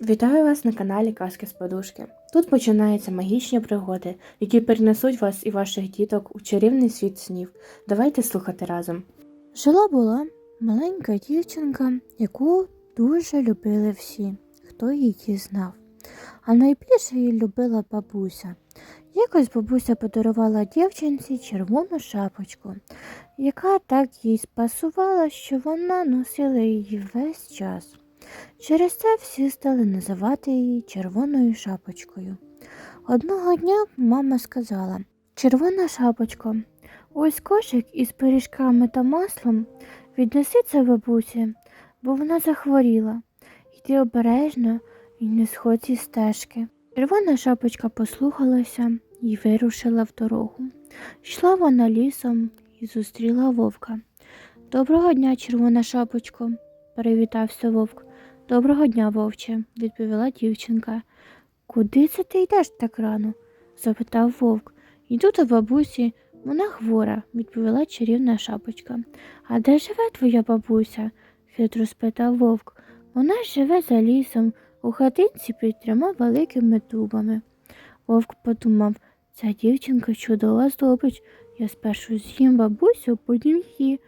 Вітаю вас на каналі Казки з Подушки. Тут починаються магічні пригоди, які перенесуть вас і ваших діток у чарівний світ снів. Давайте слухати разом. Жила була маленька дівчинка, яку дуже любили всі, хто її знав. А найбільше її любила бабуся. Якось бабуся подарувала дівчинці червону шапочку, яка так їй спасувала, що вона носила її весь час. Через це всі стали називати її червоною шапочкою. Одного дня мама сказала Червона шапочко, ось кошик із пиріжками та маслом віднеси це бабусі, бо вона захворіла. Йди обережно і не сходь зі стежки. Червона шапочка послухалася і вирушила в дорогу. Йшла вона лісом і зустріла вовка. Доброго дня, червона шапочко, привітався вовк. Доброго дня, вовче, відповіла дівчинка. Куди це ти йдеш так рано? запитав вовк. Йду до бабусі, вона хвора, відповіла чарівна шапочка. А де живе твоя бабуся? хитро спитав вовк. Вона живе за лісом, у хатинці під трьома великими дубами. Вовк подумав, ця дівчинка чудова здобич. Я спершу з'їм бабусю, потім її.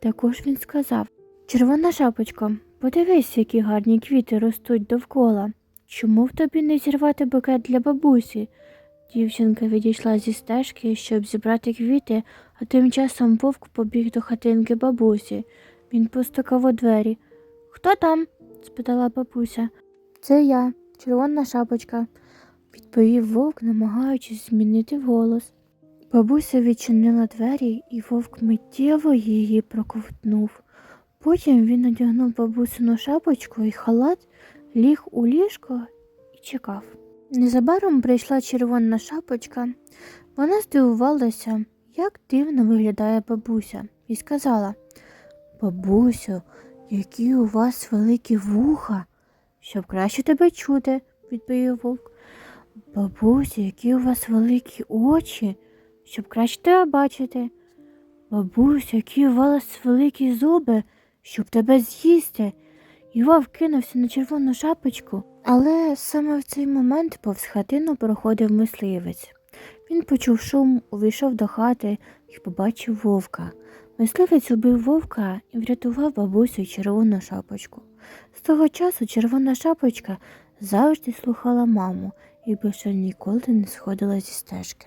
Також він сказав Червона шапочко, подивись, які гарні квіти ростуть довкола. Чому в тобі не зірвати букет для бабусі? Дівчинка відійшла зі стежки, щоб зібрати квіти, а тим часом вовк побіг до хатинки бабусі. Він постукав у двері. Хто там? спитала бабуся. Це я, червона шапочка, відповів вовк, намагаючись змінити голос. Бабуся відчинила двері, і вовк миттєво її проковтнув. Потім він одягнув бабусину шапочку і халат, ліг у ліжко і чекав. Незабаром прийшла червона шапочка. Вона здивувалася, як дивно виглядає бабуся, і сказала Бабусю, які у вас великі вуха, щоб краще тебе чути, відповів вовк. Бабусю, які у вас великі очі, щоб краще тебе бачити. Бабусю, які у вас великі зуби, щоб тебе з'їсти. І кинувся на червону шапочку, але саме в цей момент повз хатину проходив мисливець. Він почув шум, увійшов до хати і побачив вовка. Мисливець убив вовка і врятував бабусю червону шапочку. З того часу червона шапочка завжди слухала маму і більше ніколи не сходила зі стежки.